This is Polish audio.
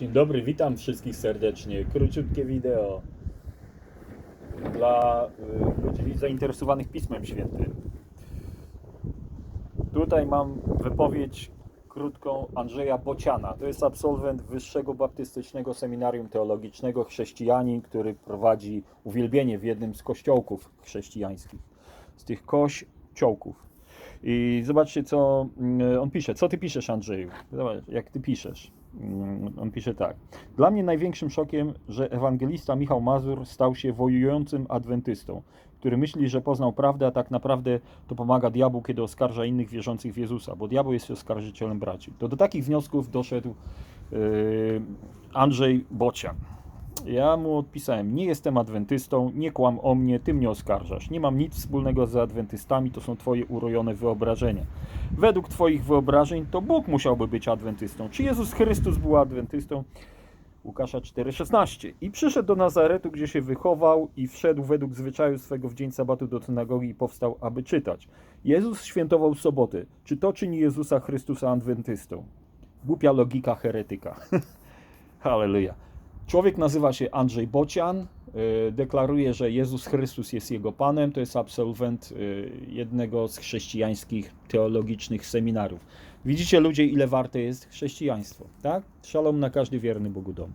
Dzień dobry, witam wszystkich serdecznie. Króciutkie wideo dla y, ludzi zainteresowanych Pismem Świętym. Tutaj mam wypowiedź krótką Andrzeja Bociana. To jest absolwent Wyższego Baptystycznego Seminarium Teologicznego, chrześcijanin, który prowadzi uwielbienie w jednym z kościołków chrześcijańskich. Z tych kościołków. I zobaczcie, co mm, on pisze. Co ty piszesz, Andrzeju? Zobacz, jak ty piszesz. Mm, On pisze tak. Dla mnie największym szokiem, że ewangelista Michał Mazur stał się wojującym adwentystą, który myśli, że poznał prawdę, a tak naprawdę to pomaga diabłu, kiedy oskarża innych wierzących w Jezusa, bo diabeł jest oskarżycielem braci. To do takich wniosków doszedł yy, Andrzej Bocian. Ja mu odpisałem, nie jestem adwentystą, nie kłam o mnie, ty mnie oskarżasz. Nie mam nic wspólnego z adwentystami, to są twoje urojone wyobrażenia. Według twoich wyobrażeń to Bóg musiałby być adwentystą. Czy Jezus Chrystus był adwentystą? Łukasza 4,16. I przyszedł do Nazaretu, gdzie się wychował i wszedł według zwyczaju swego w dzień sabatu do synagogi i powstał, aby czytać. Jezus świętował sobotę. Czy to czyni Jezusa Chrystusa adwentystą? Głupia logika heretyka. Halleluja. Człowiek nazywa się Andrzej Bocian, y, deklaruje, że Jezus Chrystus jest jego Panem, to jest absolwent y, jednego z chrześcijańskich teologicznych seminariów. Widzicie ludzie, ile warte jest chrześcijaństwo, tak? Szalom na każdy wierny Bogu dom.